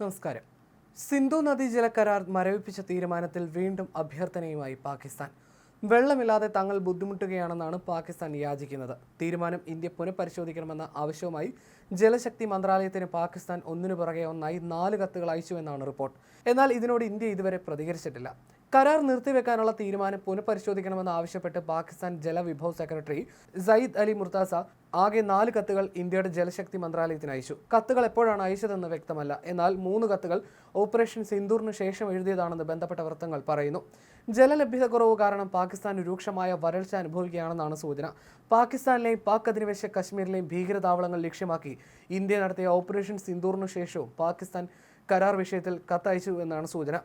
നമസ്കാരം. സിന്ധു നദി ജലക്കരാർ മരവിപ്പിച്ച തീരുമാനത്തിൽ വീണ്ടും അഭ്യർത്ഥനയുമായി പാകിസ്ഥാൻ. വെള്ളമില്ലാതെ തങ്ങൾ ബുദ്ധിമുട്ടുകയാണെന്നാണ് പാകിസ്ഥാൻ യാചിക്കുന്നത്. തീരുമാനം ഇന്ത്യ പുനഃപരിശോധിക്കണമെന്ന ആവശ്യവുമായി ജലശക്തി മന്ത്രാലയത്തിന് പാകിസ്ഥാൻ ഒന്നിനു പുറകെ ഒന്നായി നാല് കത്തുകൾ അയച്ചുവെന്നാണ് റിപ്പോർട്ട്. എന്നാൽ ഇതിനോട് ഇന്ത്യ ഇതുവരെ പ്രതികരിച്ചിട്ടില്ല. കരാർ നിർത്തിവെക്കാനുള്ള തീരുമാനം പുനഃപരിശോധിക്കണമെന്ന് ആവശ്യപ്പെട്ട് പാകിസ്ഥാൻ ജലവിഭവ സെക്രട്ടറി സയ്യിദ് അലി മുർത്താസ ആകെ നാല് കത്തുകൾ ഇന്ത്യയുടെ ജലശക്തി മന്ത്രാലയത്തിന് അയച്ചു. കത്തുകൾ എപ്പോഴാണ് അയച്ചതെന്ന് വ്യക്തമല്ല. എന്നാൽ മൂന്ന് കത്തുകൾ ഓപ്പറേഷൻ സിന്ദൂറിന് ശേഷം എഴുതിയതാണെന്ന് ബന്ധപ്പെട്ട വൃത്തങ്ങൾ പറയുന്നു. ജലലഭ്യതക്കുറവ് കാരണം പാകിസ്ഥാൻ രൂക്ഷമായ വരൾച്ച അനുഭവിക്കുകയാണെന്നാണ് സൂചന. പാകിസ്ഥാനിലെയും പാക് അധിനിവേശ കശ്മീരിലെയും ഭീകരതാവളങ്ങൾ ലക്ഷ്യമാക്കി ഇന്ത്യ നടത്തിയ ഓപ്പറേഷൻ സിന്ദൂറിനു ശേഷവും പാകിസ്ഥാൻ കരാർ വിഷയത്തിൽ കത്തയച്ചു എന്നാണ് സൂചന.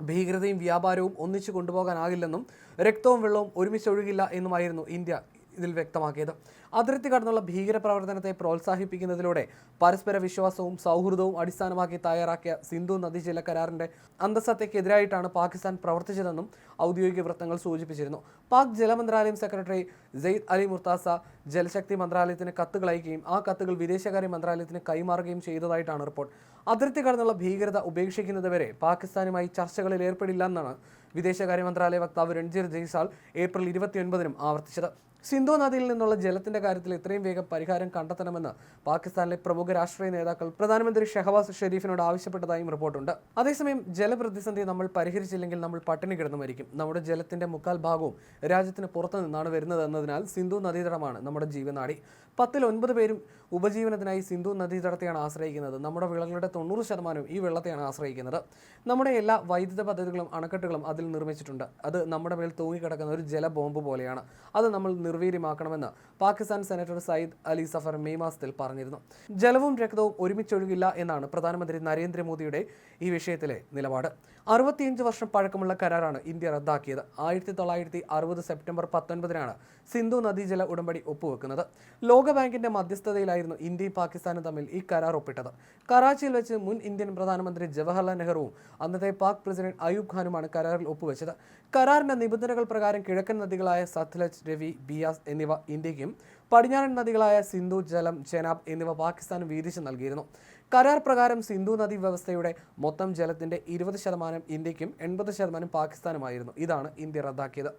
ഭീകരതയും വ്യാപാരവും ഒന്നിച്ചു കൊണ്ടുപോകാനാകില്ലെന്നും രക്തവും വെള്ളവും ഒരുമിച്ച് ഒഴുകില്ല എന്നുമായിരുന്നു ഇന്ത്യ ഇതിൽ വ്യക്തമാക്കിയത്. അതിർത്തി കടന്നുള്ള ഭീകരപ്രവർത്തനത്തെ പ്രോത്സാഹിപ്പിക്കുന്നതിലൂടെ പരസ്പര വിശ്വാസവും സൗഹൃദവും അടിസ്ഥാനമാക്കി തയ്യാറാക്കിയ സിന്ധു നദീജല കരാറിന്റെ അന്തസ്സത്തയ്ക്കെതിരായിട്ടാണ് പാകിസ്ഥാൻ പ്രവർത്തിച്ചതെന്നും ഔദ്യോഗിക വൃത്തങ്ങൾ സൂചിപ്പിച്ചിരുന്നു. പാക് ജലമന്ത്രാലയം സെക്രട്ടറി സെയ്ദ് അലി മുർത്താസ ജലശക്തി മന്ത്രാലയത്തിന് കത്തുകൾ അയക്കുകയും ആ കത്തുകൾ വിദേശകാര്യ മന്ത്രാലയത്തിന് കൈമാറുകയും ചെയ്തതായിട്ടാണ് റിപ്പോർട്ട്. അതിർത്തി കടന്നുള്ള ഭീകരത ഉപേക്ഷിക്കുന്നതുവരെ പാകിസ്ഥാനുമായി ചർച്ചകളിൽ ഏർപ്പെടില്ല എന്നാണ് വിദേശകാര്യ മന്ത്രാലയ വക്താവ് രൺജീർ ജയ്സാൽ ഏപ്രിൽ ഇരുപത്തിയൊൻപതിനും ആവർത്തിച്ചത്. സിന്ധു നദിയിൽ നിന്നുള്ള ജലത്തിന്റെ കാര്യത്തിൽ എത്രയും വേഗം പരിഹാരം കണ്ടെത്തണമെന്ന് പാകിസ്ഥാനിലെ പ്രമുഖ രാഷ്ട്രീയ നേതാക്കൾ പ്രധാനമന്ത്രി ഷെഹവാസ് ഷെരീഫിനോട് ആവശ്യപ്പെട്ടതായും റിപ്പോർട്ടുണ്ട്. അതേസമയം ജലപ്രതിസന്ധി നമ്മൾ പരിഹരിച്ചില്ലെങ്കിൽ നമ്മൾ പട്ടിണി കിടന്നു മരിക്കും. നമ്മുടെ ജലത്തിന്റെ മുക്കാൽ ഭാഗവും രാജ്യത്തിന് പുറത്തു നിന്നാണ് വരുന്നത് എന്നതിനാൽ സിന്ധു നദീതടമാണ് നമ്മുടെ ജീവനാടി. പത്തിൽ ഒൻപത് പേരും ഉപജീവനത്തിനായി സിന്ധു നദീതടത്തെയാണ് ആശ്രയിക്കുന്നത്. നമ്മുടെ വിളകളുടെ തൊണ്ണൂറ് ശതമാനവും ഈ വെള്ളത്തെയാണ് ആശ്രയിക്കുന്നത്. നമ്മുടെ എല്ലാ വൈദ്യുത പദ്ധതികളും അണക്കെട്ടുകളും അതിൽ നിർമ്മിച്ചിട്ടുണ്ട്. അത് നമ്മുടെ മേൽ തൂങ്ങിക്കിടക്കുന്ന ഒരു ജലബോംബ് പോലെയാണ്. അത് നമ്മൾ നിർവീര്യമാക്കണമെന്ന് പാകിസ്ഥാൻ സെനറ്റർ സയ്യിദ് അലി സഫർ മെയ് മാസത്തിൽ പറഞ്ഞിരുന്നു. ജലവും രക്തവും ഒരുമിച്ചൊഴുകില്ല എന്നാണ് പ്രധാനമന്ത്രി നരേന്ദ്രമോദിയുടെ ഈ വിഷയത്തിലെ നിലപാട്. അറുപത്തിയഞ്ച് വർഷം പഴക്കമുള്ള കരാറാണ് ഇന്ത്യ റദ്ദാക്കിയത്. ആയിരത്തി തൊള്ളായിരത്തി അറുപത് സെപ്റ്റംബർ പത്തൊൻപതിനാണ് സിന്ധു നദീജല ഉടമ്പടി ഒപ്പുവെക്കുന്നത്. ലോകബാങ്കിന്റെ മധ്യസ്ഥതയിലായിരുന്നു ഇന്ത്യയും പാകിസ്ഥാനും തമ്മിൽ ഈ കരാർ ഒപ്പിട്ടത്. കറാച്ചിയിൽ വെച്ച് മുൻ ഇന്ത്യൻ പ്രധാനമന്ത്രി ജവഹർലാൽ നെഹ്റുവും അന്നത്തെ പാക് പ്രസിഡന്റ് അയൂബ് ഖാനുമാണ് കരാറിൽ ഒപ്പുവെച്ചത്. കരാറിന്റെ നിബന്ധനകൾ പ്രകാരം കിഴക്കൻ നദികളായ സത്ലജ് രവി ബിയാസ് എന്നിവ ഇന്ത്യയ്ക്കും പടിഞ്ഞാറൻ നദികളായ സിന്ധു ജലം ചെനാബ് എന്നിവ പാകിസ്ഥാൻ വീതിച്ചു നൽകിയിരുന്നു. കരാർ പ്രകാരം സിന്ധു നദി വ്യവസ്ഥയുടെ മൊത്തം ജലത്തിന്റെ ഇരുപത് ശതമാനം ഇന്ത്യക്കും എൺപത് ശതമാനം പാകിസ്ഥാനുമായിരുന്നു. ഇതാണ് ഇന്ത്യ റദ്ദാക്കിയത്.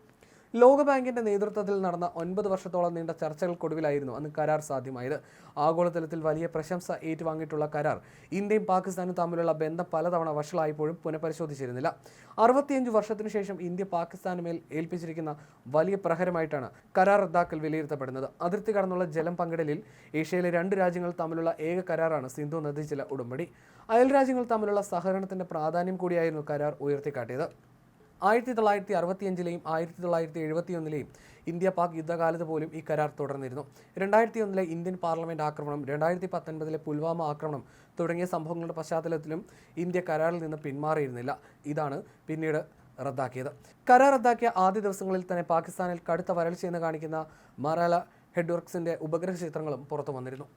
ലോകബാങ്കിന്റെ നേതൃത്വത്തിൽ നടന്ന ഒൻപത് വർഷത്തോളം നീണ്ട ചർച്ചകൾക്കൊടുവിലായിരുന്നു അന്ന് കരാർ സാധ്യമായത്. ആഗോളതലത്തിൽ വലിയ പ്രശംസ ഏറ്റുവാങ്ങിയിട്ടുള്ള കരാർ. ഇന്ത്യയും പാകിസ്ഥാനും തമ്മിലുള്ള ബന്ധം പലതവണ വഷളായപ്പോഴും പുനഃപരിശോധിച്ചിരുന്നില്ല. അറുപത്തിയഞ്ച് വർഷത്തിനു ശേഷം ഇന്ത്യ പാകിസ്ഥാന് മേൽ ഏൽപ്പിച്ചിരിക്കുന്ന വലിയ പ്രഹരമായിട്ടാണ് കരാർ റദ്ദാക്കൽ വിലയിരുത്തപ്പെടുന്നത്. അതിർത്തി കടന്നുള്ള ജലം പങ്കിടലിൽ ഏഷ്യയിലെ രണ്ട് രാജ്യങ്ങൾ തമ്മിലുള്ള ഏക കരാറാണ് സിന്ധു നദീജല ഉടമ്പടി. അയൽ രാജ്യങ്ങൾ തമ്മിലുള്ള സഹകരണത്തിന്റെ പ്രാധാന്യം കൂടിയായിരുന്നു കരാർ ഉയർത്തിക്കാട്ടിയത്. ആയിരത്തി തൊള്ളായിരത്തി അറുപത്തിയഞ്ചിലെയും ആയിരത്തി തൊള്ളായിരത്തി എഴുപത്തിയൊന്നിലെയും ഇന്ത്യ പാക് യുദ്ധകാലത്ത് പോലും ഈ കരാർ തുടർന്നിരുന്നു. രണ്ടായിരത്തി ഒന്നിലെ ഇന്ത്യൻ പാർലമെന്റ് ആക്രമണം രണ്ടായിരത്തി പത്തൊൻപതിലെ പുൽവാമ ആക്രമണം തുടങ്ങിയ സംഭവങ്ങളുടെ പശ്ചാത്തലത്തിലും ഇന്ത്യ കരാറിൽ നിന്ന് പിന്മാറിയിരുന്നില്ല. ഇതാണ് പിന്നീട് റദ്ദാക്കിയത്. കരാർ റദ്ദാക്കിയ ആദ്യ ദിവസങ്ങളിൽ തന്നെ പാകിസ്ഥാനിൽ കടുത്ത വരൾച്ചയെന്ന് കാണിക്കുന്ന മറാല ഹെഡ്വർക്സിന്റെ ഉപഗ്രഹ ചിത്രങ്ങളും പുറത്തു വന്നിരുന്നു